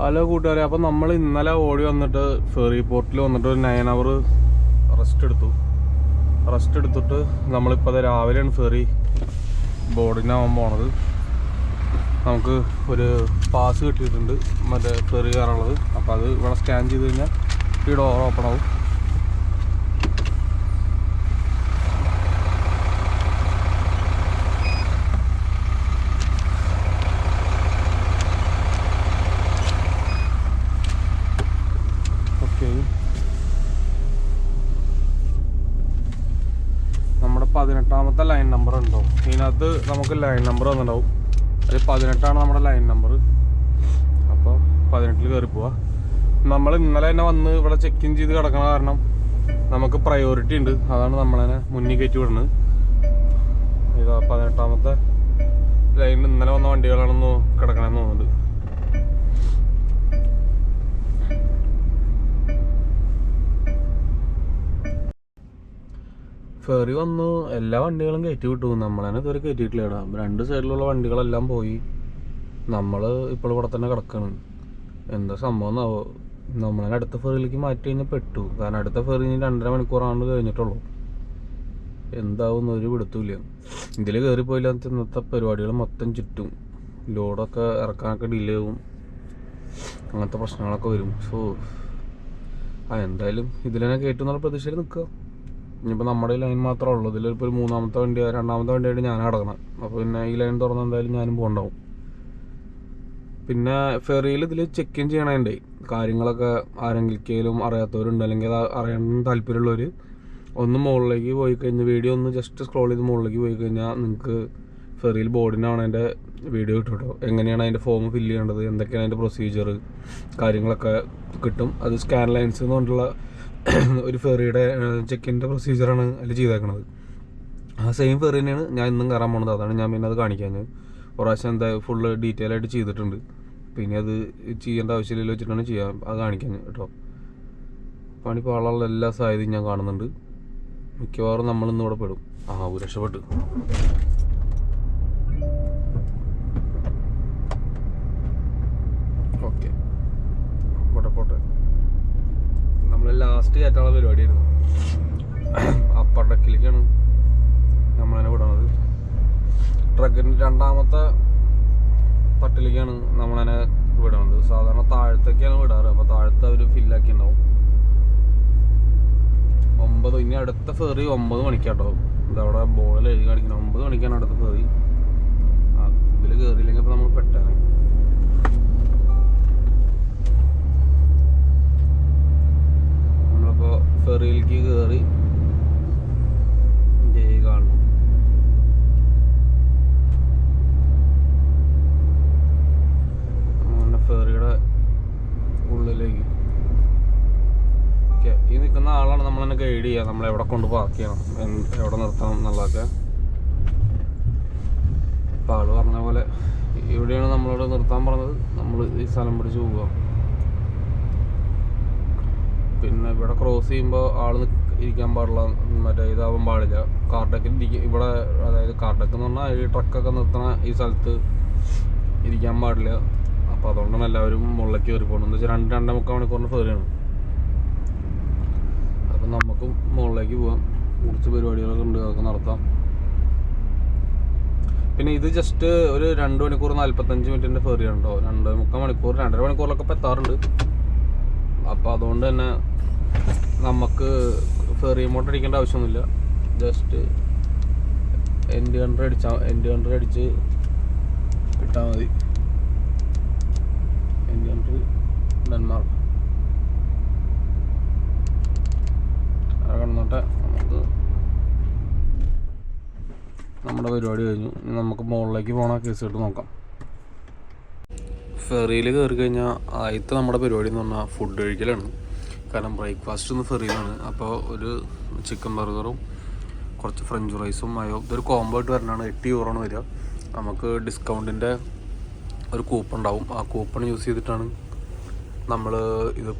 Hello കൂട്ടുകാരെ അപ്പം നമ്മൾ ഇന്നലെ ഓടി വന്നിട്ട് ഫെറി പോർട്ടിൽ വന്നിട്ട് ഒരു നയൻ അവർ റെസ്റ്റ് എടുത്തു. റെസ്റ്റ് എടുത്തിട്ട് നമ്മളിപ്പോൾ അത് രാവിലെയാണ് ഫെറി ബോർഡിനാവാൻ പോണത്. നമുക്ക് ഒരു പാസ് കിട്ടിയിട്ടുണ്ട് മറ്റേ ഫെറി കയറാനുള്ളത്. അപ്പോൾ അത് ഇവിടെ സ്കാൻ ചെയ്ത് കഴിഞ്ഞാൽ ഈ ഡോർ ഓപ്പൺ ആവും ഓക്കെ നമ്മുടെ പതിനെട്ടാമത്തെ ലൈൻ നമ്പർ ഉണ്ടാവും ഇതിനകത്ത് നമുക്ക് ലൈൻ നമ്പർ വന്നിട്ടുണ്ടാവും. അത് പതിനെട്ടാണ് നമ്മുടെ ലൈൻ നമ്പർ അപ്പോൾ പതിനെട്ടിൽ കയറി പോവാ. നമ്മൾ ഇന്നലെ തന്നെ വന്ന് ഇവിടെ ചെക്ക് ഇൻ ചെയ്ത് കിടക്കണ കാരണം നമുക്ക് പ്രയോറിറ്റി ഉണ്ട്. അതാണ് നമ്മളതിനെ മുന്നിൽ കയറ്റി വിടുന്നത്. ഇതാ പതിനെട്ടാമത്തെ ലൈനിൽ ഇന്നലെ വന്ന വണ്ടികളാണെന്ന് കിടക്കണമെന്ന് തോന്നുന്നുണ്ട്. ഫെറി വന്നു. എല്ലാ വണ്ടികളും കയറ്റി വിട്ടു. നമ്മളതിനെ ഇതുവരെ കയറ്റിയിട്ടില്ല രണ്ട് സൈഡിലുള്ള വണ്ടികളെല്ലാം പോയി. നമ്മൾ ഇപ്പോൾ ഇവിടെ തന്നെ കിടക്കണം. എന്താ സംഭവം എന്നാവോ നമ്മളെ അടുത്ത ഫെറിയിലേക്ക് മാറ്റി കഴിഞ്ഞാൽ പെട്ടു. കാരണം അടുത്ത ഫെറി രണ്ടര മണിക്കൂറാണ്ട് കഴിഞ്ഞിട്ടുള്ളൂ. എന്താവും ഒരു പിടുത്തൂല്ല ഇതിൽ കയറിപ്പോയില്ല ഇന്നത്തെ പരിപാടികൾ മൊത്തം ചുറ്റും. ലോഡൊക്കെ ഇറക്കാനൊക്കെ ഡിലേ ആവും. അങ്ങനത്തെ പ്രശ്നങ്ങളൊക്കെ വരും. സോ ആ എന്തായാലും ഇതിൽ തന്നെ കയറ്റും എന്നുള്ള പ്രതീക്ഷയിൽ നിൽക്കുക. ഇനിയിപ്പോൾ നമ്മുടെ ലൈൻ മാത്രമേ ഉള്ളൂ. ഇതിലിപ്പോൾ ഒരു മൂന്നാമത്തെ വണ്ടി രണ്ടാമത്തെ വണ്ടിയായിട്ട് ഞാൻ അടക്കണം അപ്പോൾ പിന്നെ ഈ ലൈൻ തുറന്ന് എന്തായാലും ഞാനും പോകണ്ടാവും പിന്നെ ഫെറിയിൽ ഇതിൽ ചെക്ക് ഇൻ ചെയ്യണേ കാര്യങ്ങളൊക്കെ ആരെങ്കിലും അറിയാത്തവരുണ്ട് അല്ലെങ്കിൽ അത് അറിയാൻ താല്പര്യമുള്ളവർ ഒന്ന് മുകളിലേക്ക് പോയി കഴിഞ്ഞാൽ വീഡിയോ ഒന്ന് ജസ്റ്റ് സ്ക്രോൾ ചെയ്ത് മുകളിലേക്ക് പോയി കഴിഞ്ഞാൽ നിങ്ങൾക്ക് ഫെറിയിൽ ബോർഡിനാണ് അതിന്റെ വീഡിയോ കിട്ടും എങ്ങനെയാണ് അതിന്റെ ഫോം ഫില്ല് ചെയ്യേണ്ടത് എന്തൊക്കെയാണ് അതിന്റെ പ്രൊസീജിയർ കാര്യങ്ങളൊക്കെ കിട്ടും. അത് സ്കാൻ ലൈൻസ് എന്ന് പറഞ്ഞിട്ടുള്ള ഒരു ഫെറിയുടെ ചെക്കിന്റെ പ്രൊസീജിയറാണ് അതിൽ ചെയ്തേക്കണത്. ആ സെയിം ഫെറി തന്നെയാണ് ഞാൻ ഇന്നും കയറാൻ പോണത്. അതാണ് ഞാൻ പിന്നെ അത് കാണിക്കാൻ. പ്രാവശ്യം എന്താ ഫുള്ള് ഡീറ്റെയിൽ ആയിട്ട് ചെയ്തിട്ടുണ്ട്. പിന്നെ അത് ചെയ്യേണ്ട ആവശ്യമില്ലല്ലോ വെച്ചിട്ടാണ് ചെയ്യാൻ അത് കാണിക്കാൻ കേട്ടോ. പണി പാളുള്ള എല്ലാ സാധ്യതയും ഞാൻ കാണുന്നുണ്ട്. മിക്കവാറും ഇവിടെ പെടും. ആ രക്ഷപ്പെട്ടു. ലാസ്റ്റ് കയറ്റാനുള്ള പരിപാടിയായിരുന്നു. അപ്പർ ഡെക്കിലേക്കാണ് നമ്മളതിനെ വിടണത് ട്രക്കിന് രണ്ടാമത്തെ പട്ടിലേക്കാണ് നമ്മളതിനെ വിടണത് സാധാരണ താഴത്തേക്കാണ് വിടാറ്. അപ്പോൾ താഴത്തെ അവർ ഫില്ലാക്കി ഉണ്ടാവും ഒമ്പത് ഇനി അടുത്ത ഫെറി ഒമ്പത് മണിക്കാട്ടോ. ഇതവിടെ ബോളിൽ എഴുതി കാണിക്കണം ഒമ്പത് മണിക്കാണ് അടുത്ത ഫെറി ഇതിൽ കയറിയില്ലെങ്കിൽ അപ്പോൾ നമ്മൾ പെട്ടാണ് നമ്മളിപ്പോൾ ഫെറിയിലേക്ക് കയറി ജയ കാണണം അങ്ങനെ ഫെറിയുടെ ഉള്ളിലേക്ക് ഓക്കെ ഈ നിൽക്കുന്ന ആളാണ് നമ്മൾ തന്നെ ഗൈഡ് ചെയ്യുക നമ്മൾ എവിടെ കൊണ്ട് പാർക്ക് ചെയ്യണം? എവിടെ നിർത്തണം എന്നുള്ളതൊക്കെ. അപ്പം ആൾ പറഞ്ഞ പോലെ ഇവിടെയാണ് നമ്മളോട് നിർത്താൻ പറഞ്ഞത്. നമ്മൾ ഈ സ്ഥലം പിടിച്ച് പോവുക. പിന്നെ ഇവിടെ ക്രോസ് ചെയ്യുമ്പോൾ ആൾ ഇരിക്കാൻ പാടില്ല. മറ്റേ ഇതാവാൻ പാടില്ല. കാർഡക്കിൽ ഇരിക്കും ഇവിടെ അതായത് കാർഡക്ക് എന്ന് പറഞ്ഞാൽ ഈ ട്രക്കൊക്കെ നിർത്തണ ഈ സ്ഥലത്ത് ഇരിക്കാൻ പാടില്ല. അപ്പോൾ അതുകൊണ്ടാണ് എല്ലാവരും മുകളിലേക്ക് കയറി പോകുന്നത് എന്ന് വെച്ചാൽ രണ്ട് രണ്ടേ മുക്കാൽ മണിക്കൂറിന്റെ ഫെറിയാണ് അപ്പം നമുക്കും മുകളിലേക്ക് പോവാം. കുറച്ച് പരിപാടികളൊക്കെ ഉണ്ട് അതൊക്കെ നടത്താം. പിന്നെ ഇത് ജസ്റ്റ് ഒരു രണ്ട് മണിക്കൂർ നാൽപ്പത്തഞ്ച് മിനിറ്റിന്റെ ഫെറി ഉണ്ടോ രണ്ട് മുക്കാൽ മണിക്കൂർ രണ്ടര മണിക്കൂറിലൊക്കെ ഇപ്പോൾ എത്താറുണ്ട്. അപ്പോൾ അതുകൊണ്ട് തന്നെ നമുക്ക് ഫെറി മോട്ടർ അടിക്കേണ്ട ആവശ്യമൊന്നുമില്ല. ജസ്റ്റ് എൻഡ് കണ്ടർ അടിച്ചാൽ എൻഡ് കണ്ടർ അടിച്ച് ഇട്ടാൽ മതി. എൻഡ് കണ്ടർ ഡെൻമാർക്ക് അവിടെ കിടന്നോട്ടെ നമുക്ക് നമ്മുടെ പരിപാടി കഴിഞ്ഞു. നമുക്ക് മുകളിലേക്ക് പോകണ കേസ് ഇട്ട് നോക്കാം. ഫെറിയിൽ കയറി കഴിഞ്ഞാൽ ആദ്യത്തെ നമ്മുടെ പരിപാടി എന്ന് പറഞ്ഞാൽ ഫുഡ് കഴിക്കലാണ്. കാരണം ബ്രേക്ക്ഫാസ്റ്റ് ഒന്ന് ഫെറിയിലാണ്. അപ്പോൾ ഒരു ചിക്കൻ ബർഗറും കുറച്ച് ഫ്രഞ്ച് ഫ്രൈസും മയോ ഇതൊരു കോംബോ ആയിട്ട് വരണതാണ്. എട്ട് യൂറോണ് വരിക. നമുക്ക് ഡിസ്കൗണ്ടിന്റെ ഒരു കൂപ്പൺ ഉണ്ടാവും. ആ കൂപ്പൺ യൂസ് ചെയ്തിട്ടാണ് നമ്മൾ ഇത്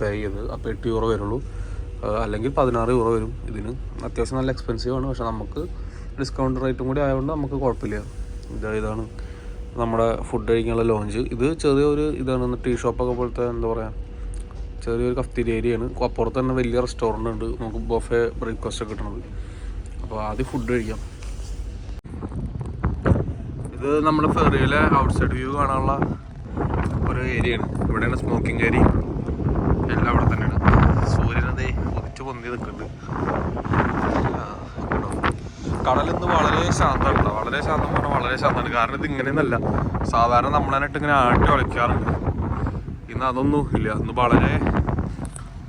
പേ ചെയ്തത്. അപ്പോൾ എട്ട് യൂറോ വരുള്ളൂ. അല്ലെങ്കിൽ പതിനാറ് യൂറോ വരും. ഇതിന് അത്യാവശ്യം നല്ല എക്സ്പെൻസീവ് ആണ്. പക്ഷെ നമുക്ക് ഡിസ്കൗണ്ട് റേറ്റും കൂടി ആയതുകൊണ്ട് നമുക്ക് കുഴപ്പമില്ല. ഇത് ഇതാണ് നമ്മുടെ ഫുഡ് കഴിക്കാനുള്ള ലോഞ്ച് ഇത് ചെറിയൊരു ഇതാണ് ടീ ഷോപ്പൊക്കെ പോലത്തെ എന്താ പറയുക ചെറിയൊരു കഫ്തീരിയ ഏരിയയാണ് അപ്പുറത്ത് തന്നെ വലിയ റെസ്റ്റോറന്റ് ഉണ്ട്. നമുക്ക് ബൊഫെ ബ്രേക്ക്ഫാസ്റ്റ് ഒക്കെ കിട്ടണത്. അപ്പോൾ ആദ്യം ഫുഡ് കഴിക്കാം. ഇത് നമ്മുടെ ഫെറിയിലെ ഔട്ട്സൈഡ് വ്യൂ കാണാനുള്ള ഒരു ഏരിയയാണ് ഇവിടെയാണ് സ്മോക്കിംഗ് ഏരിയ എല്ലാം അവിടെ തന്നെയാണ്. സൂര്യനതേ ഉദിച്ച് പൊന്തി നിൽക്കുന്നുണ്ട്. കടൽ ഇന്ന് വളരെ ശാന്തമാണ് വളരെ ശാന്തം പറഞ്ഞാൽ വളരെ ശാന്തമാണ്. കാരണം ഇത് ഇങ്ങനെയൊന്നല്ല. സാധാരണ നമ്മളായിട്ട് ഇങ്ങനെ ആട്ടി ഒളിക്കാറുണ്ട്. ഇന്ന് അതൊന്നും ഇല്ല. ഇന്ന് വളരെ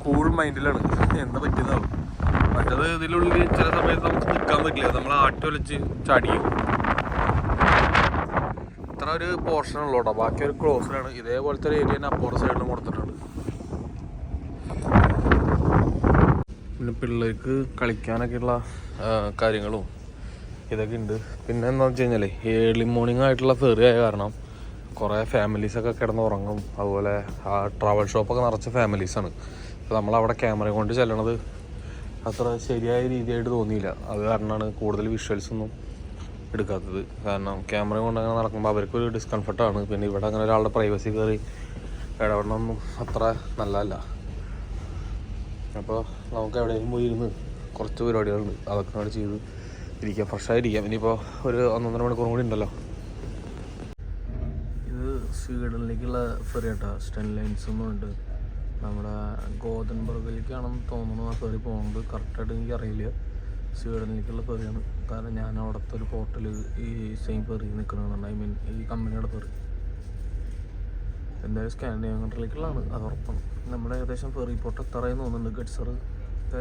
കൂൾ മൈൻഡിലാണ് എന്താ പറ്റിയതാവും മറ്റത് ഇതിനുള്ളിൽ ചില സമയത്ത് നമുക്ക് നിൽക്കാൻ പറ്റില്ല. നമ്മൾ ആട്ടി ഒലിച്ച് ചടിയും. ഇത്ര ഒരു പോർഷൻ ഉള്ളൂ കേട്ടോ. ബാക്കി ഒരു ക്ലോസിലാണ് ഇതേപോലത്തെ ഒരു ഏരിയ തന്നെ അപ്പുറത്തെ സൈഡിലും കൊടുത്തിട്ടുണ്ട്. പിന്നെ പിള്ളേർക്ക് കളിക്കാനൊക്കെയുള്ള കാര്യങ്ങളും ഇതൊക്കെ ഉണ്ട്. പിന്നെ എന്താണെന്ന് വെച്ച് കഴിഞ്ഞാൽ ഏർലി മോർണിംഗ് ആയിട്ടുള്ള ഫെറി ആയ കാരണം കുറേ ഫാമിലീസൊക്കെ കിടന്ന് ഉറങ്ങും. അതുപോലെ ആ ട്രാവൽ ഷോപ്പൊക്കെ നിറച്ച ഫാമിലീസാണ് അപ്പോൾ നമ്മളവിടെ ക്യാമറ കൊണ്ട് ചെല്ലണത് അത്ര ശരിയായ രീതിയായിട്ട് തോന്നിയില്ല. അത് കാരണമാണ് കൂടുതൽ വിഷ്വൽസ് ഒന്നും എടുക്കാത്തത്. കാരണം ക്യാമറ കൊണ്ട് അങ്ങനെ നടക്കുമ്പോൾ അവർക്കൊരു ഡിസ്കംഫർട്ടാണ് പിന്നെ ഇവിടെ അങ്ങനെ ഒരാളുടെ പ്രൈവസി കയറി ഇടപെടണമൊന്നും അത്ര നല്ലതല്ല. അപ്പോൾ നമുക്ക് എവിടെയെങ്കിലും പോയി ഇരുന്ന് കുറച്ച് പരിപാടികളുണ്ട്. അതൊക്കെ അവിടെ ചെയ്ത് ഇരിക്കാം. ഫ്രഷായിരിക്കാം ഇനിയിപ്പോൾ ഒരു ഒന്നൊന്നര മണിക്കൂർ കൂടി ഉണ്ടല്ലോ. ഇത് സ്വീഡനിലേക്കുള്ള ഫെറി കേട്ടോ സ്റ്റെൻ ലൈൻസ് ഒന്നും ഉണ്ട്. നമ്മുടെ ഗോതൻബർഗിലേക്കാണെന്ന് തോന്നുന്നു ആ ഫെറി പോകുന്നത് കറക്റ്റായിട്ട് എനിക്ക് അറിയില്ല. സ്വീഡനിലേക്കുള്ള ഫെറിയാണ് കാരണം ഞാൻ അവിടുത്തെ ഒരു പോർട്ടൽ ഈ സെയിം ഫെറി നിൽക്കുന്നതാണ്. ഐ മീൻ ഈ കമ്പനിയുടെ ഫെറി എന്തായാലും സ്കാൻഡിനേവിയൻ കൺട്രിയിലേക്കുള്ളതാണ് അത് ഉറപ്പാണ്. നമ്മുടെ ഏകദേശം ഫെറി പോർട്ട് എത്തറയെന്ന് തോന്നുന്നുണ്ട് ഗഡ്സർ?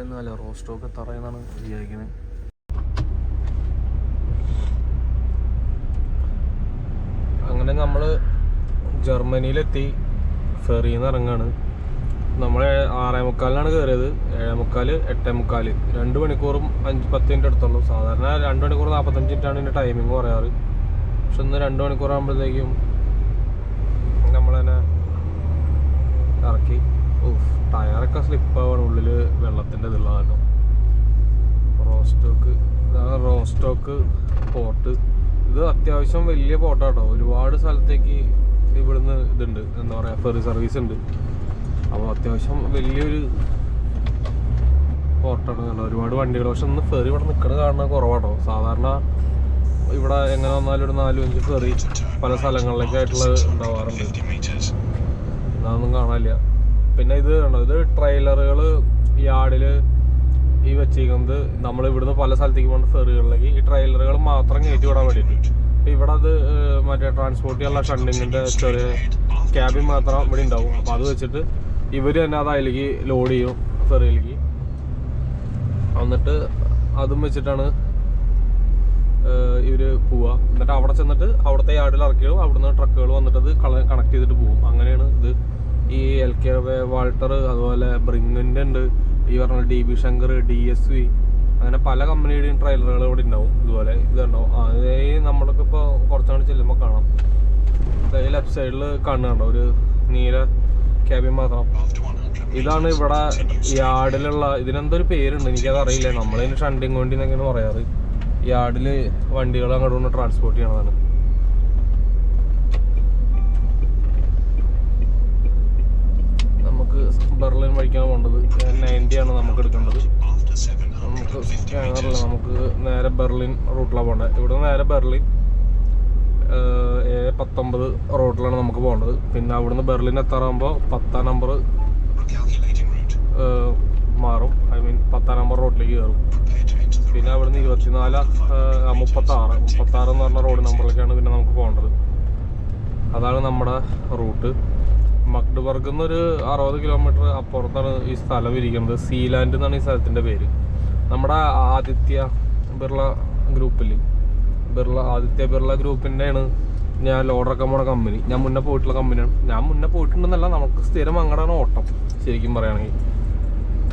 എന്നല്ല റോസ്റ്റോക്ക് എത്തറയെന്നാണ് വിചാരിക്കുന്നത് അങ്ങനെ നമ്മൾ ജർമ്മനിയിലെത്തി. ഫെറിയിൽ നിന്ന് ഇറങ്ങാണ്. നമ്മൾ ആറേ മുക്കാലിനാണ് കയറിയത്. ഏഴേ മുക്കാൽ എട്ടേ മുക്കാൽ രണ്ട് മണിക്കൂറും അഞ്ച് പത്ത് മിനിറ്റ് അടുത്തുള്ളൂ സാധാരണ രണ്ട് മണിക്കൂർ നാൽപ്പത്തഞ്ച് മിനിറ്റാണ് ഇതിന്റെ ടൈമിങ് പറയാറ്. പക്ഷെ ഇന്ന് രണ്ട് മണിക്കൂർ ആകുമ്പോഴത്തേക്കും നമ്മൾ തന്നെ ഇറക്കി. ഓഫ് ടയറൊക്കെ സ്ലിപ്പാവാണ്. ഉള്ളിൽ വെള്ളത്തിന്റെ ഇതുള്ള കാരണം റോസ്റ്റോക്ക് ഇതാണ് റോസ്റ്റോക്ക് പോർട്ട് ഇത് അത്യാവശ്യം വലിയ പോർട്ടാട്ടോ ഒരുപാട് സ്ഥലത്തേക്ക് ഇവിടുന്ന് ഇതുണ്ട്. എന്താ പറയുക ഫെറി സർവീസ് ഉണ്ട്. അപ്പോൾ അത്യാവശ്യം വലിയൊരു പോർട്ടാണ് കണ്ടത് ഒരുപാട് വണ്ടികൾ പക്ഷെ ഒന്ന് ഫെറി ഇവിടെ നിൽക്കുന്നത് കാണുന്നത് കുറവാട്ടോ. സാധാരണ ഇവിടെ എങ്ങനെ വന്നാലും ഒരു നാലും അഞ്ച് ഫെറി പല സ്ഥലങ്ങളിലേക്കായിട്ടുള്ള ഉണ്ടാവാറുണ്ട്. അതൊന്നും കാണാനില്ല. പിന്നെ ഇത് കണ്ടോ? ഇത് ട്രെയിലറുകൾ യാർഡിൽ ഈ വെച്ചിരിക്കുന്നത് നമ്മൾ ഇവിടുന്ന് പല സ്ഥലത്തേക്ക് പോകുന്ന ഫെറികളിലേക്ക് ഈ ട്രെയിലറുകൾ മാത്രം കയറ്റി വിടാൻ വേണ്ടിയിട്ട്. ഇവിടെ അത് മറ്റേ ട്രാൻസ്പോർട്ട് ചെയ്യാനുള്ള ഷണ്ടിങ്ങിന്റെ ചെറിയ ക്യാബിൻ മാത്രം ഇവിടെ ഉണ്ടാവും. അപ്പോൾ അത് വെച്ചിട്ട് ഇവർ തന്നെ അത് അതിലേക്ക് ലോഡ് ചെയ്യും ഫെറിയിലേക്ക് എന്നിട്ട് അതും വെച്ചിട്ടാണ് ഇവർ പോവുക. എന്നിട്ട് അവിടെ ചെന്നിട്ട് അവിടുത്തെ യാർഡിൽ ഇറക്കിയും അവിടുന്ന് ട്രക്കുകൾ വന്നിട്ട് അത് കണക്ട് ചെയ്തിട്ട് പോകും. അങ്ങനെയാണ് ഇത്. ഈ എൽ കെ വാൾട്ടർ അതുപോലെ ബ്രിങ്ങിന്റെ ഉണ്ട്. ഈ പറഞ്ഞ D B Shankar D S V അങ്ങനെ പല കമ്പനിയുടെയും ട്രെയിലറുകൾ ഇവിടെ ഉണ്ടാവും. ഇതുപോലെ ഇതുണ്ടാവും. അതേ നമ്മളൊക്കെ ഇപ്പോൾ കുറച്ചാണ് ചെല്ലുമ്പോൾ കാണാം. അതായത് ലെഫ്റ്റ് സൈഡിൽ കാണുന്നുണ്ടോ ഒരു നീല ക്യാബിൻ മാത്രം. ഇതാണ് ഇവിടെ യാർഡിലുള്ള ഇതിനെന്തൊരു പേരുണ്ട്. എനിക്കത് അറിയില്ല. നമ്മളതിന് ഷണ്ടിങ് വണ്ടി എന്നൊക്കെയാണ് പറയാറ്. യാർഡിൽ വണ്ടികൾ അങ്ങോട്ട് കൊണ്ട് ട്രാൻസ്പോർട്ട് ചെയ്യണതാണ്. നമുക്ക് ബെർലിൻ വഴിക്കാണ് പോകേണ്ടത്. നയന്റി ആണ് നമുക്ക് എടുക്കേണ്ടത്. നമുക്ക് സ്കാനറില്ല നമുക്ക് നേരെ ബെർലിൻ റൂട്ടിലാണ് പോകേണ്ടത് ഇവിടെ നേരെ ബെർലിൻ എ പത്തൊമ്പത് റോഡിലാണ് നമുക്ക് പോകേണ്ടത്. പിന്നെ അവിടുന്ന് ബെർലിൻ എത്താറാകുമ്പോൾ പത്താം നമ്പർ മാറും. ഐ മീൻ പത്താം നമ്പർ റോഡിലേക്ക് കയറും. പിന്നെ അവിടുന്ന് ഇരുപത്തിനാല് മുപ്പത്താറ്. മുപ്പത്താറ് എന്ന് പറഞ്ഞ റോഡ് നമ്പറിലേക്കാണ് പിന്നെ നമുക്ക് പോകേണ്ടത്. അതാണ് നമ്മുടെ റൂട്ട്. മക്ഡബർഗ് എന്നൊരു അറുപത് കിലോമീറ്റർ അപ്പുറത്താണ് ഈ സ്ഥലം ഇരിക്കുന്നത്. സീലാൻഡ് എന്നാണ് ഈ സ്ഥലത്തിന്റെ പേര്. നമ്മുടെ ആദിത്യ ബിർള ഗ്രൂപ്പിൽ ബിർള ആദിത്യ ബിർള ഗ്രൂപ്പിന്റെയാണ് ഞാൻ ലോഡറൊക്കെ പോണ കമ്പനി ഞാൻ മുന്നേ പോയിട്ടുള്ള കമ്പനിയാണ് ഞാൻ മുന്നേ പോയിട്ടുണ്ടെന്നല്ല നമുക്ക് സ്ഥിരം അങ്ങടാണ് ഓട്ടം ശരിക്കും പറയുകയാണെങ്കിൽ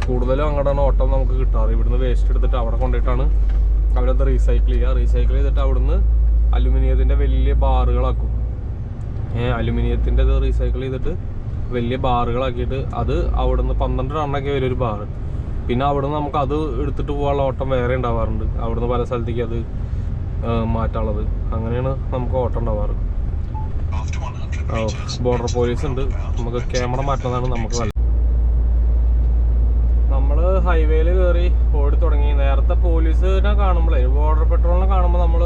കൂടുതലും അങ്ങടാണ് ഓട്ടം നമുക്ക് കിട്ടാറ്. ഇവിടുന്ന് വേസ്റ്റ് എടുത്തിട്ട് അവിടെ കൊണ്ടുപോയിട്ടാണ് അവരത് റീസൈക്കിൾ ചെയ്യുക. റീസൈക്കിൾ ചെയ്തിട്ട് അവിടുന്ന് അലുമിനിയത്തിന്റെ വലിയ ബാറുകളാക്കും. അലുമിനിയത്തിന്റെ ഇത് റീസൈക്കിൾ ചെയ്തിട്ട് വലിയ ബാറുകളാക്കിയിട്ട് അത് അവിടുന്ന് പന്ത്രണ്ട് ടണ്ണൊക്കെ വരും ഒരു ബാറ്. പിന്നെ അവിടുന്ന് നമുക്ക് അത് എടുത്തിട്ട് പോകാനുള്ള ഓട്ടം വേറെ ഉണ്ടാവാറുണ്ട്. അവിടുന്ന് പല സ്ഥലത്തേക്ക് അത് മാറ്റാനുള്ളത്. അങ്ങനെയാണ് നമുക്ക് ഓട്ടം ഉണ്ടാവാറ്. ബോർഡർ പോലീസ് ഉണ്ട്. നമുക്ക് ക്യാമറ മാറ്റുന്നതാണ് നമുക്ക് നല്ലത്. നമ്മൾ ഹൈവേയിൽ കയറി ഓടി തുടങ്ങി. നേരത്തെ പോലീസിനെ കാണുമ്പോഴേ ബോർഡർ പെട്രോളിനെ കാണുമ്പോൾ നമ്മൾ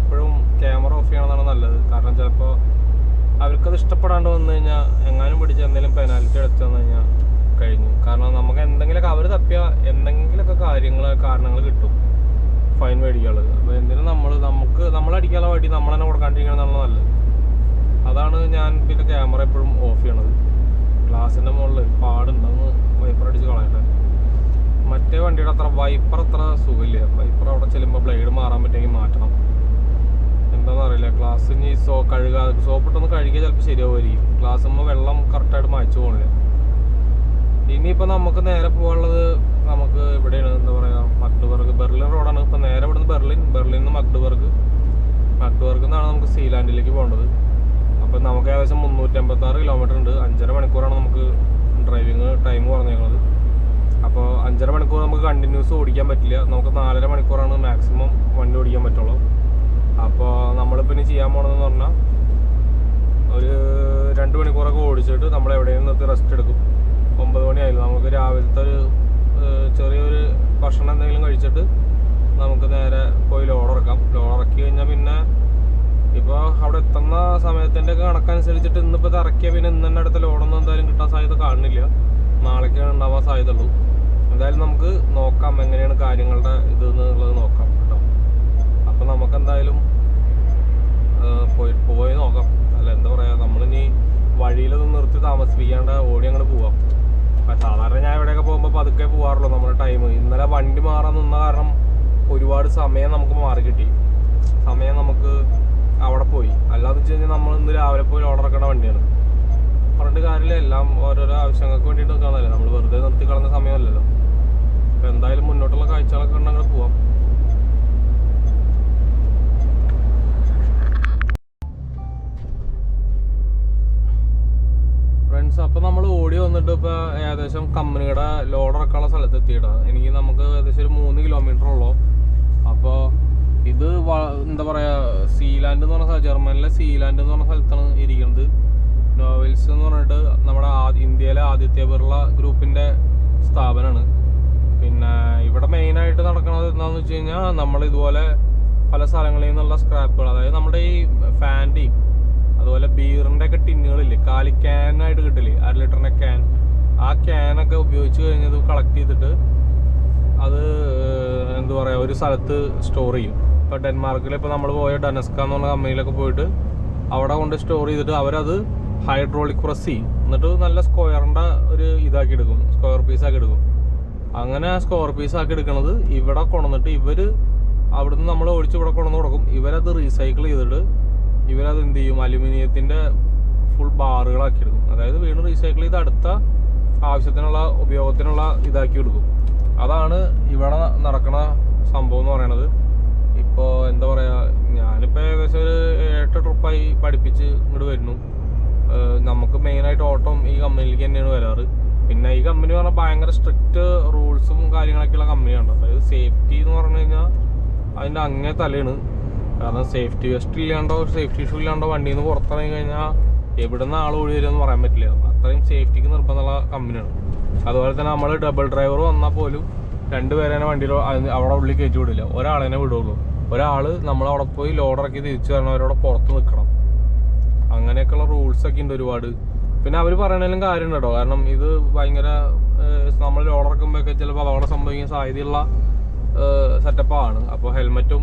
എപ്പോഴും ക്യാമറ ഓഫ് ചെയ്യണമെന്നാണ് നല്ലത്. കാരണം ചിലപ്പോൾ അവർക്കത് ഇഷ്ടപ്പെടാണ്ട് വന്നു കഴിഞ്ഞാൽ എങ്ങാനും പിടിച്ച് എന്തെങ്കിലും പെനാൽറ്റി എടുത്തു വന്നു കഴിഞ്ഞാൽ കഴിഞ്ഞു. കാരണം നമുക്ക് എന്തെങ്കിലുമൊക്കെ അവർ തപ്പിയ എന്തെങ്കിലുമൊക്കെ കാര്യങ്ങൾ കാരണങ്ങൾ കിട്ടും. ഫൈൻ മേടിക്കാനുള്ളത്. അപ്പോൾ എന്തിനും നമ്മൾ നമുക്ക് നമ്മളടിക്കാനുള്ള വഴി നമ്മൾ തന്നെ കൊടുക്കാണ്ടിരിക്കണം നല്ലത്. അതാണ് ഞാൻ പിന്നെ ക്യാമറ എപ്പോഴും ഓഫ് ചെയ്യണത്. ഗ്ലാസിന്റെ മുകളിൽ പാടുണ്ടെന്ന് വൈപ്പർ അടിച്ച് കളയട്ടെ. മറ്റേ വണ്ടിയുടെ അത്ര വൈപ്പർ അത്ര സുഖമില്ല. വൈപ്പർ അവിടെ ചെല്ലുമ്പോൾ ബ്ലേഡ് മാറാൻ പറ്റുമെങ്കിൽ മാറ്റണം. എന്താണെന്ന് അറിയില്ല. ഗ്ലാസ് ഇനി സോ കഴുകാതെ സോപ്പിട്ടൊന്ന് കഴുകിയാൽ ചിലപ്പോൾ ശരിയാവുമായിരിക്കും. ഗ്ലാസ്സുമ്പോൾ വെള്ളം കറക്റ്റായിട്ട് മായ്ച്ചു പോകണില്ല ഇനിയിപ്പോൾ നമുക്ക് നേരെ പോകാനുള്ളത് നമുക്ക് ഇവിടെയാണ്. എന്താ പറയുക മക്ഡുബർഗ് ബെർലിൻ റോഡാണ് ഇപ്പോൾ നേരെ ഇവിടുന്ന് ബെർലിൻ. ബെർലിൻ നിന്ന് മക്ഡുബർഗ് മഗ്ഡുബർഗ് നിന്നാണ് നമുക്ക് സീലാൻഡിലേക്ക് പോകേണ്ടത്. അപ്പോൾ നമുക്ക് ഏകദേശം മുന്നൂറ്റമ്പത്തി ആറ് കിലോമീറ്റർ ഉണ്ട്. അഞ്ചര മണിക്കൂറാണ് നമുക്ക് ഡ്രൈവിങ് ടൈം പറഞ്ഞേക്കുന്നത് അപ്പോൾ അഞ്ചര മണിക്കൂർ നമുക്ക് കണ്ടിന്യൂസ് ഓടിക്കാൻ പറ്റില്ല. നമുക്ക് നാലര മണിക്കൂറാണ് മാക്സിമം വണ്ടി ഓടിക്കാൻ പറ്റുള്ളൂ. അപ്പോൾ നമ്മളിപ്പോൾ ഇനി ചെയ്യാൻ പോകണമെന്ന് പറഞ്ഞാൽ ഒരു രണ്ട് മണിക്കൂറൊക്കെ ഓടിച്ചിട്ട് നമ്മൾ എവിടെയും നിർത്തി റെസ്റ്റ് എടുക്കും. ഒമ്പത് മണിയായില്ല. നമുക്ക് രാവിലത്തെ ഒരു ചെറിയൊരു ഭക്ഷണം എന്തെങ്കിലും കഴിച്ചിട്ട് നമുക്ക് നേരെ പോയി ലോഡ് ഇറക്കാം ലോഡ് ഇറക്കി കഴിഞ്ഞാൽ പിന്നെ ഇപ്പോൾ അവിടെ എത്തുന്ന സമയത്തിന്റെ കണക്കനുസരിച്ചിട്ട് ഇന്നിപ്പോൾ ഇറക്കിയ പിന്നെ ഇന്ന് അടുത്ത ലോഡൊന്നും എന്തായാലും കിട്ടാൻ സാധ്യത കാണുന്നില്ല. നാളേക്കാണ് ഉണ്ടാവാൻ സാധ്യത ഉള്ളൂ എന്തായാലും നമുക്ക് നോക്കാം എങ്ങനെയാണ് കാര്യങ്ങളുടെ ഇത് എന്നുള്ളത് നോക്കാം കേട്ടോ. അപ്പോൾ നമുക്ക് എന്തായാലും പോയി പോയി നോക്കാം. അല്ല എന്താ പറയുക നമ്മളിനി വഴിയിലൊന്നും നിർത്തി താമസിപ്പിക്കാണ്ട് ഓടി അങ്ങോട്ട് പോവാം. സാധാരണ ഞാൻ ഇവിടെയൊക്കെ പോകുമ്പോൾ പതുക്കെ പോകാറുള്ളൂ നമ്മുടെ ടൈം ഇന്നലെ വണ്ടി മാറാൻ നിന്ന കാരണം ഒരുപാട് സമയം നമുക്ക് മാറി കിട്ടി. സമയം നമുക്ക് അവിടെ പോയി. അല്ലാന്ന് വെച്ച് കഴിഞ്ഞാൽ നമ്മൾ ഇന്ന് രാവിലെ പോയി ഓർഡർ ഇറക്കേണ്ട വണ്ടിയാണ്. പറഞ്ഞിട്ട് കാര്യമില്ല. എല്ലാം ഓരോരോ ആവശ്യങ്ങൾക്ക് വേണ്ടിയിട്ട് നിൽക്കാന്നല്ലേ നമ്മൾ വെറുതെ നിർത്തി കളഞ്ഞ സമയമല്ലല്ലോ. അപ്പൊ എന്തായാലും മുന്നോട്ടുള്ള കാഴ്ചകളൊക്കെ ഉണ്ടെങ്കിൽ പോവാം. വന്നിട്ട് ഇപ്പോൾ ഏകദേശം കമ്പനിയുടെ ലോഡ് ഇറക്കാനുള്ള സ്ഥലത്ത് എത്തിയിട്ടാ. എനിക്ക് നമുക്ക് ഏകദേശം ഒരു മൂന്ന് കിലോമീറ്റർ ഉള്ളൂ. അപ്പോൾ ഇത് എന്താ പറയുക സീലാൻഡ് എന്ന് പറഞ്ഞ ജർമ്മനിലെ സീലാൻഡ് എന്ന് പറഞ്ഞ സ്ഥലത്താണ് ഇരിക്കുന്നത്. നോവൽസ് എന്ന് പറഞ്ഞിട്ട് നമ്മുടെ ഇന്ത്യയിലെ ആദിത്യ ബിർള ഗ്രൂപ്പിന്റെ സ്ഥാപനമാണ്. പിന്നെ ഇവിടെ മെയിനായിട്ട് നടക്കുന്നത് എന്താണെന്ന് വെച്ച് കഴിഞ്ഞാൽ നമ്മൾ ഇതുപോലെ പല സ്ഥലങ്ങളിൽ നിന്നുള്ള സ്ക്രാപ്പുകൾ അതായത് നമ്മുടെ ഈ ഫാന്റെയും അതുപോലെ ബീറിന്റെ ഒക്കെ ടിന്നുകളില്ലേ? കാലി ക്യാനായിട്ട് കിട്ടില്ലേ അര ലിറ്ററിന്റെ ക്യാൻ ആ ക്യാനൊക്കെ ഉപയോഗിച്ച് കഴിഞ്ഞത് കളക്ട് ചെയ്തിട്ട് അത് എന്താ പറയുക ഒരു സ്ഥലത്ത് സ്റ്റോർ ചെയ്യും. ഇപ്പോൾ ഡെൻമാർക്കിൽ ഇപ്പോൾ നമ്മൾ പോയ ഡനസ്ക എന്നുള്ള കമ്പനിയിലൊക്കെ പോയിട്ട് അവിടെ കൊണ്ട് സ്റ്റോർ ചെയ്തിട്ട് അവരത് ഹൈഡ്രോളിക് പ്രസ് ചെയ്യും. എന്നിട്ട് നല്ല സ്ക്വയറിന്റെ ഒരു ഇതാക്കി എടുക്കും സ്ക്വയർ പീസ് ആക്കി എടുക്കും. അങ്ങനെ സ്ക്വയർ പീസ് ആക്കി എടുക്കുന്നത് ഇവിടെ കൊണ്ടുവന്നിട്ട് ഇവർ അവിടുന്ന് നമ്മൾ ഒഴിച്ച് ഇവിടെ കൊണ്ടുവന്ന് കൊടുക്കും. ഇവരത് റീസൈക്കിൾ ചെയ്തിട്ട് ഇവരത് എന്ത് ചെയ്യും അലുമിനിയത്തിന്റെ ഫുൾ ബാറുകളാക്കി എടുക്കും അതായത് വീണ്ടും റീസൈക്കിൾ ചെയ്ത് അടുത്ത ആവശ്യത്തിനുള്ള ഉപയോഗത്തിനുള്ള ഇതാക്കി എടുക്കും അതാണ് ഇവിടെ നടക്കുന്ന സംഭവം എന്ന് പറയണത്. ഇപ്പോൾ എന്താ പറയുക ഞാനിപ്പോൾ ഏകദേശം ഒരു എട്ട് ട്രിപ്പായി പഠിപ്പിച്ച് ഇങ്ങോട്ട് വരുന്നു. നമുക്ക് മെയിനായിട്ട് ഓട്ടം ഈ കമ്പനിയിലേക്ക് തന്നെയാണ് വരാറ്. പിന്നെ ഈ കമ്പനി പറഞ്ഞാൽ ഭയങ്കര സ്ട്രിക്റ്റ് റൂൾസും കാര്യങ്ങളൊക്കെയുള്ള കമ്പനിയാണ് അതായത് സേഫ്റ്റി എന്ന് പറഞ്ഞു കഴിഞ്ഞാൽ അതിന്റെ അങ്ങേ തലയാണ്. കാരണം സേഫ്റ്റി വെസ്റ്റ് ഇല്ലാണ്ടോ സേഫ്റ്റി ഇഷ്യൂ ഇല്ലാണ്ടോ വണ്ടിയിൽ നിന്ന് പുറത്തിറങ്ങി കഴിഞ്ഞാൽ എവിടെ നിന്ന് ആൾ ഒഴി വരുമെന്ന് പറയാൻ പറ്റില്ല. അത്രയും സേഫ്റ്റിക്ക് നിർബന്ധമുള്ള കമ്പനിയാണ് അതുപോലെ തന്നെ നമ്മൾ ഡബിൾ ഡ്രൈവർ വന്നാൽ പോലും രണ്ടുപേരെ വണ്ടിയിൽ അവിടെ ഉള്ളിൽ കയറ്റി വിടില്ല. ഒരാളെ വിടുള്ളൂ. ഒരാൾ നമ്മളവിടെ പോയി ലോഡ് ഇറക്കി തിരിച്ചു വരണവരവിടെ പുറത്ത് നിൽക്കണം അങ്ങനെയൊക്കെയുള്ള റൂൾസൊക്കെ ഉണ്ട് ഒരുപാട്. പിന്നെ അവർ പറയണേലും കാര്യം കേട്ടോ. കാരണം ഇത് ഭയങ്കര നമ്മൾ ലോഡ് ഇറക്കുമ്പോഴൊക്കെ ചിലപ്പോൾ അപകടം സംഭവിക്കാൻ സാധ്യതയുള്ള സെറ്റപ്പാണ് അപ്പോൾ ഹെൽമെറ്റും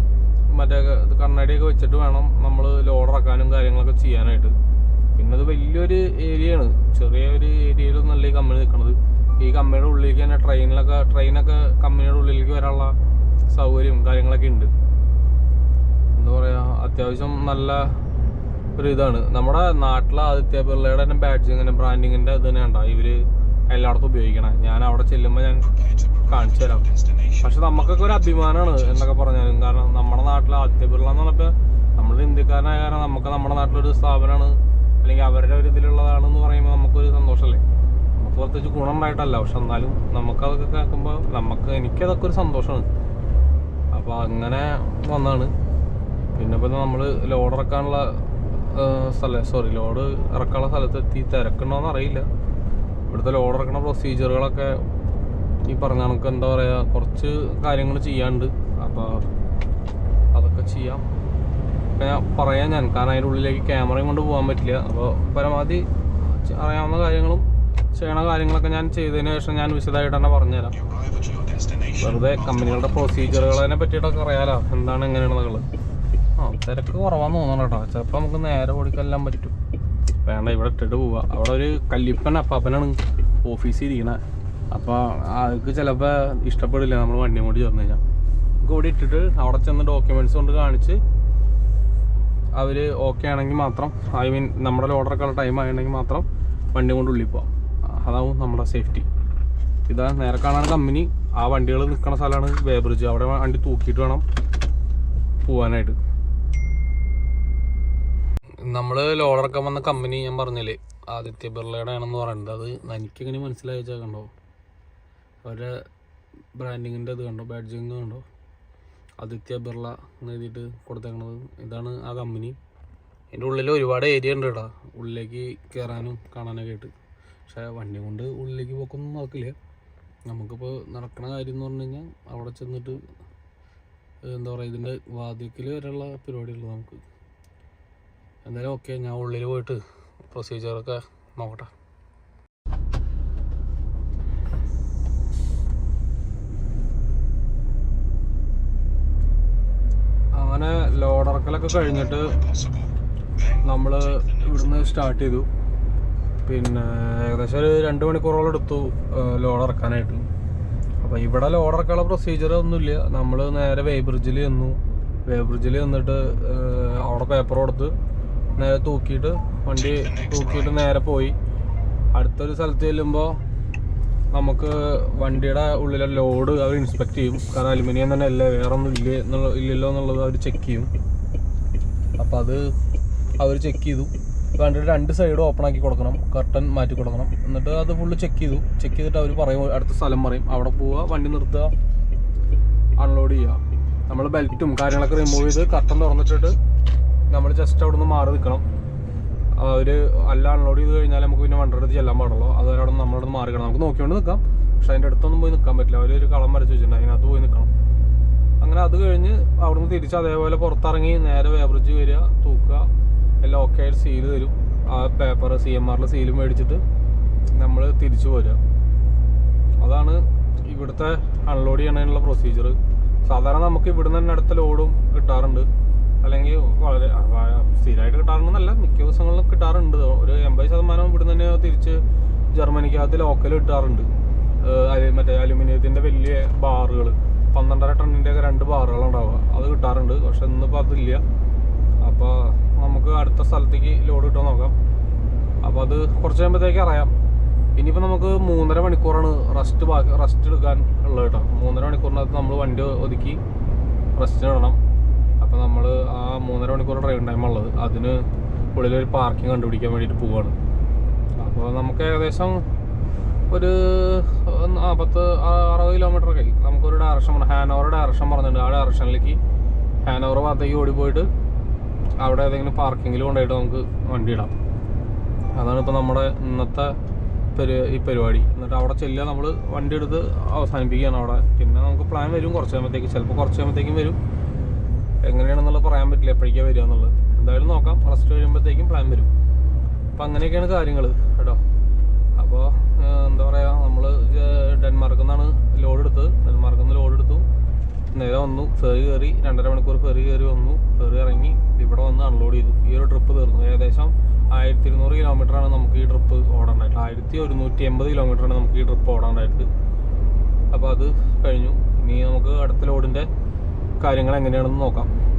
മറ്റേ കണ്ണാടിയൊക്കെ വെച്ചിട്ട് വേണം നമ്മൾ ലോഡ് ഇറക്കാനും കാര്യങ്ങളൊക്കെ ചെയ്യാനായിട്ട്. പിന്നെ അത് വലിയൊരു ഏരിയയാണ്. ചെറിയ ഒരു ഏരിയയിലൊന്നല്ല ഈ കമ്പനി നിൽക്കുന്നത് ഈ കമ്പനിയുടെ ഉള്ളിലേക്ക് തന്നെ ട്രെയിനിലൊക്കെ ട്രെയിനൊക്കെ കമ്പനിയുടെ ഉള്ളിലേക്ക് വരാനുള്ള സൗകര്യം കാര്യങ്ങളൊക്കെ ഉണ്ട്. എന്താ പറയുക അത്യാവശ്യം നല്ല ഒരു ഇതാണ്. നമ്മുടെ നാട്ടിലെ ആദിത്യ പിള്ളയുടെ തന്നെ ബാഡ്ജിങ്ങിന്റെ ബ്രാൻഡിങ്ങിന്റെ ഇത് തന്നെ ഉണ്ടാവും ഇവർ എല്ലായിടത്തും ഉപയോഗിക്കണം. ഞാൻ അവിടെ ചെല്ലുമ്പോൾ ഞാൻ കാണിച്ചു തരാം പക്ഷെ നമുക്കൊക്കെ ഒരു അഭിമാനമാണ് എന്നൊക്കെ പറഞ്ഞാലും. കാരണം നമ്മുടെ നാട്ടിലെ ആദിത്യ ബിർള എന്ന് പറഞ്ഞപ്പോൾ നമ്മൾ ഇന്ത്യക്കാരനായ കാരണം നമുക്ക് നമ്മുടെ നാട്ടിലൊരു സ്ഥാപനമാണ് അല്ലെങ്കിൽ അവരുടെ ഒരു ഇതിലുള്ളതാണെന്ന് പറയുമ്പോൾ നമുക്കൊരു സന്തോഷമല്ലേ നമുക്ക് പ്രത്യേകിച്ച് ഗുണം ഉണ്ടായിട്ടല്ല. പക്ഷെ എന്നാലും നമുക്കതൊക്കെ കേൾക്കുമ്പോൾ നമുക്ക് എനിക്കതൊക്കെ ഒരു സന്തോഷമാണ്. അപ്പോൾ അങ്ങനെ വന്നാണ്. പിന്നെ പിന്നെ നമ്മൾ ലോഡ് ഇറക്കാനുള്ള സ്ഥലം സോറി ലോഡ് ഇറക്കാനുള്ള സ്ഥലത്ത് എത്തി തിരക്കുണ്ടോയെന്ന് അറിയില്ല. ഇവിടുത്തെ ലോഡ് ഇറക്കുന്ന പ്രൊസീജിയറുകളൊക്കെ ഈ പറഞ്ഞ കണക്ക് എന്താ പറയുക കുറച്ച് കാര്യങ്ങൾ ചെയ്യാണ്ട്. അപ്പോൾ അതൊക്കെ ചെയ്യാം. ഞാൻ പറയാം ഞാൻ കാരണം അതിന്റെ ഉള്ളിലേക്ക് ക്യാമറയും കൊണ്ട് പോകാൻ പറ്റില്ല. അപ്പോൾ പരമാവധി അറിയാവുന്ന കാര്യങ്ങളും ചെയ്യണ കാര്യങ്ങളൊക്കെ ഞാൻ ചെയ്തതിന് ശേഷം ഞാൻ വിശദമായിട്ട് തന്നെ പറഞ്ഞുതരാം. വെറുതെ കമ്പനികളുടെ പ്രൊസീജിയറുകളതിനെ പറ്റിയിട്ടൊക്കെ അറിയാലോ എന്താണ് എങ്ങനെയാണെന്നുള്ളത്. ആ തിരക്ക് കുറവാന്ന് തോന്നണം കേട്ടോ. ചിലപ്പോൾ നമുക്ക് നേരെ ഓടിക്കെല്ലാം പറ്റും. വേണ്ട ഇവിടെ ഇട്ടിട്ട് പോവുക അവിടെ ഒരു കല്ലിപ്പൻ അപ്പാപ്പനാണ് ഓഫീസിൽ ഇരിക്കണത് അപ്പോൾ അതൊക്കെ ചിലപ്പോൾ ഇഷ്ടപ്പെടില്ല നമ്മൾ വണ്ടി കൊണ്ട് ചേർന്ന് കഴിഞ്ഞാൽ ഇവിടെ ഇട്ടിട്ട് അവിടെ ചെന്ന് ഡോക്യുമെന്റ്സ് കൊണ്ട് കാണിച്ച് അവർ ഓക്കെ ആണെങ്കിൽ മാത്രം ഐ മീൻ നമ്മുടെ ലോഡറൊക്കെ ടൈം ആയിട്ടുണ്ടെങ്കിൽ മാത്രം വണ്ടി കൊണ്ട് ഉള്ളിൽ പോവാം. അതാവും നമ്മുടെ സേഫ്റ്റി ഇതാ നേരെ കാണാൻ കമ്പനി. ആ വണ്ടികൾ നിൽക്കുന്ന സ്ഥലമാണ് വേബ്രിഡ്ജ് അവിടെ വണ്ടി തൂക്കിയിട്ട് വേണം പോവാനായിട്ട്. നമ്മൾ ലോഡറൊക്കെ വന്ന കമ്പനി ഞാൻ പറഞ്ഞില്ലേ? ആദിത്യ ബിർളയുടെ ആണെന്ന് പറയുന്നത്. അത് എനിക്കെങ്ങനെ മനസ്സിലായി വെച്ചാൽ കണ്ടോ? അവരുടെ ബ്രാൻഡിങ്ങിന്റെ ഇത് കണ്ടോ? ബാഡ്ജിങ് കണ്ടോ? ആദിത്യ ബിർള എന്ന് എഴുതിയിട്ട് കൊടുത്തേക്കണത്. ഇതാണ് ആ കമ്പനി അതിന്റെ ഉള്ളിൽ ഒരുപാട് ഏരിയ ഉണ്ട് കേട്ടോ ഉള്ളിലേക്ക് കയറാനും കാണാനൊക്കെ ആയിട്ട്. പക്ഷേ വണ്ടി കൊണ്ട് ഉള്ളിലേക്ക് പോക്കൊന്നും നോക്കില്ല നമുക്കിപ്പോൾ നടക്കണ കാര്യം എന്ന് പറഞ്ഞു കഴിഞ്ഞാൽ അവിടെ ചെന്നിട്ട് എന്താ പറയുക ഇതിന്റെ വാതിൽക്കൽ വരെയുള്ള പരിപാടിയുള്ളൂ നമുക്ക്. എന്തായാലും ഓക്കെ ഞാൻ ഉള്ളിൽ പോയിട്ട് പ്രൊസീജിയറൊക്കെ നോക്കട്ടെ. അങ്ങനെ ലോഡിറക്കലൊക്കെ കഴിഞ്ഞിട്ട് നമ്മൾ ഇവിടുന്ന് സ്റ്റാർട്ട് ചെയ്തു. പിന്നെ ഏകദേശം ഒരു രണ്ട് മണിക്കൂറോളം എടുത്തു ലോഡ് ഇറക്കാനായിട്ട്. അപ്പോൾ ഇവിടെ ലോഡ് ഇറക്കാനുള്ള പ്രൊസീജിയർ ഒന്നുമില്ല നമ്മൾ നേരെ വേബ്രിഡ്ജിൽ ചെന്നു. വേബ്രിഡ്ജിൽ ചെന്നിട്ട് അവിടെ പേപ്പർ കൊടുത്ത് നേരെ തൂക്കിയിട്ട് വണ്ടി തൂക്കിയിട്ട് നേരെ പോയി. അടുത്തൊരു സ്ഥലത്ത് ചെല്ലുമ്പോൾ നമുക്ക് വണ്ടിയുടെ ഉള്ളിലെ ലോഡ് അവർ ഇൻസ്പെക്ട് ചെയ്യും. കാരണം അലുമിനിയം തന്നെ അല്ലേ വേറെ ഒന്നും എന്നുള്ള ഇല്ലല്ലോ എന്നുള്ളത് അവർ ചെക്ക് ചെയ്യും. അപ്പോൾ അത് അവർ ചെക്ക് ചെയ്തു. വണ്ടിയുടെ രണ്ട് സൈഡും ഓപ്പൺ ആക്കി കൊടുക്കണം കർട്ടൻ മാറ്റി കൊടുക്കണം. എന്നിട്ട് അത് ഫുള്ള് ചെക്ക് ചെയ്തു. ചെക്ക് ചെയ്തിട്ട് അവർ പറയും അടുത്ത സ്ഥലം പറയും. അവിടെ പോവുക വണ്ടി നിർത്തുക അൺലോഡ് ചെയ്യുക. നമ്മൾ ബെൽറ്റും കാര്യങ്ങളൊക്കെ റിമൂവ് ചെയ്ത് കർട്ടൻ തുറന്നിട്ടിട്ട് നമ്മൾ ജസ്റ്റ് അവിടെ നിന്ന് മാറി നിൽക്കണം. അവർ അല്ല അൺലോഡ് ചെയ്ത് കഴിഞ്ഞാൽ നമുക്ക് പിന്നെ വണ്ടി അടുത്ത് ചെല്ലാൻ പാടുള്ളൂ. അത് അവിടെ നമ്മളോട് മാറിക്കണം. നമുക്ക് നോക്കിക്കൊണ്ട് നിൽക്കാം. പക്ഷെ അതിന്റെ അടുത്തൊന്നും പോയി നിൽക്കാൻ പറ്റില്ല. അവരൊരു കളം വരച്ച് വെച്ചിട്ടുണ്ട്. അതിനകത്ത് പോയി നിൽക്കണം. അങ്ങനെ അത് കഴിഞ്ഞ് അവിടുന്ന് തിരിച്ച് അതേപോലെ പുറത്തിറങ്ങി നേരെ വേബ്രിഡ്ജ് വരിക തൂക്കുക. എല്ലാം ഓക്കെ ആയിട്ട് സീൽ തരും. ആ പേപ്പർ സി എം ആറിൽ സീൽ മേടിച്ചിട്ട് നമ്മൾ തിരിച്ചു പോരുക. അതാണ് ഇവിടുത്തെ അൺലോഡ് ചെയ്യണതിനുള്ള പ്രൊസീജിയർ സാധാരണ നമുക്ക് ഇവിടുന്ന് തന്നെ അടുത്ത ലോഡും കിട്ടാറുണ്ട്. അല്ലെങ്കിൽ വളരെ സ്ഥിരമായിട്ട് കിട്ടാറുണ്ടെന്നല്ല മിക്ക ദിവസങ്ങളിലും കിട്ടാറുണ്ട്. ഒരു എൺപത് ശതമാനം ഇവിടുന്ന് തന്നെ തിരിച്ച് ജർമ്മനിക്കകത്ത് ലോക്കൽ കിട്ടാറുണ്ട്. മറ്റേ അലുമിനിയത്തിന്റെ വലിയ ബാറുകൾ പന്ത്രണ്ടര ടണ്ണിന്റെ ഒക്കെ രണ്ട് ബാറുകളുണ്ടാവുക. അത് കിട്ടാറുണ്ട്. പക്ഷെ ഇന്നിപ്പോൾ അതില്ല. അപ്പോൾ നമുക്ക് അടുത്ത സ്ഥലത്തേക്ക് ലോഡ് കിട്ടാൻ നോക്കാം. അപ്പോൾ അത് കുറച്ച് കഴിയുമ്പോഴത്തേക്ക് അറിയാം. ഇനിയിപ്പോൾ നമുക്ക് മൂന്നര മണിക്കൂറാണ് റെസ്റ്റ് ബാക്കി റെസ്റ്റ് എടുക്കാൻ ഉള്ളത് കേട്ടോ. മൂന്നര മണിക്കൂറിനകത്ത് നമ്മൾ വണ്ടി ഒതുക്കി റെസ്റ്റിന് ഇടണം. അപ്പോൾ നമ്മൾ ആ മൂന്നര മണിക്കൂർ ഡ്രൈവിംഗ് ടൈം ഉള്ളത്. അതിന് ഉള്ളിലൊരു പാർക്കിംഗ് കണ്ടുപിടിക്കാൻ വേണ്ടിയിട്ട് പോവാണ്. അപ്പോൾ നമുക്ക് ഏകദേശം ഒരു നാൽപ്പത്ത് അറുപത് കിലോമീറ്റർ ഒക്കെ നമുക്കൊരു ഡയറക്ഷൻ പറഞ്ഞു ഹാനോവർ ഡയറക്ഷൻ പറഞ്ഞിട്ടുണ്ട്. ആ ഡയറക്ഷനിലേക്ക് ഹാനോവർ ഭാഗത്തേക്ക് ഓടി പോയിട്ട് അവിടെ ഏതെങ്കിലും പാർക്കിങ്ങിൽ കൊണ്ടുപോയിട്ട് നമുക്ക് വണ്ടി ഇടാം. അതാണ് ഇപ്പോൾ നമ്മുടെ ഇന്നത്തെ ഈ പരിപാടി. എന്നിട്ട് അവിടെ ചെല്ലുക നമ്മൾ വണ്ടി എടുത്ത് അവസാനിപ്പിക്കുകയാണ് അവിടെ. പിന്നെ നമുക്ക് പ്ലാൻ വരും കുറച്ച് കഴിയുമ്പോഴത്തേക്ക് ചിലപ്പോൾ കുറച്ച് കഴിയുമ്പോഴത്തേക്കും വരും. എങ്ങനെയാണെന്നുള്ളത് പറയാൻ പറ്റില്ല എപ്പോഴേക്കാണ് വരിക എന്നുള്ളത്. എന്തായാലും നോക്കാം. റെസ്റ്റ് കഴിയുമ്പോഴത്തേക്കും പ്ലാൻ വരും. അപ്പം അങ്ങനെയൊക്കെയാണ് കാര്യങ്ങൾ കേട്ടോ. അപ്പോൾ എന്താ പറയുക നമ്മൾ ഡെൻമാർക്കിൽ നിന്നാണ് ലോഡ് എടുത്തത്. ഡെൻമാർക്കിൽ നിന്ന് ലോഡ് എടുത്തു. നേരെ വന്നു. ഫെറി കയറി. രണ്ടര മണിക്കൂർ ഫെറി കയറി വന്നു. ഫെറി ഇറങ്ങി. ഇവിടെ വന്ന് അൺലോഡ് ചെയ്തു. ഈ ഒരു ട്രിപ്പ് തീർന്നു. ഏകദേശം ആയിരത്തി ഇരുന്നൂറ് കിലോമീറ്ററാണ് നമുക്ക് ഈ ട്രിപ്പ് ഓടാനായിട്ട് ആയിരത്തി ഒരുന്നൂറ്റി എൺപത് കിലോമീറ്ററാണ് നമുക്ക് ഈ ട്രിപ്പ് ഓടാനായിട്ട് അപ്പോൾ അത് കഴിഞ്ഞു. ഇനി നമുക്ക് അടുത്ത ലോഡിന്റെ കാര്യങ്ങൾ എങ്ങനെയാണെന്ന് നോക്കാം.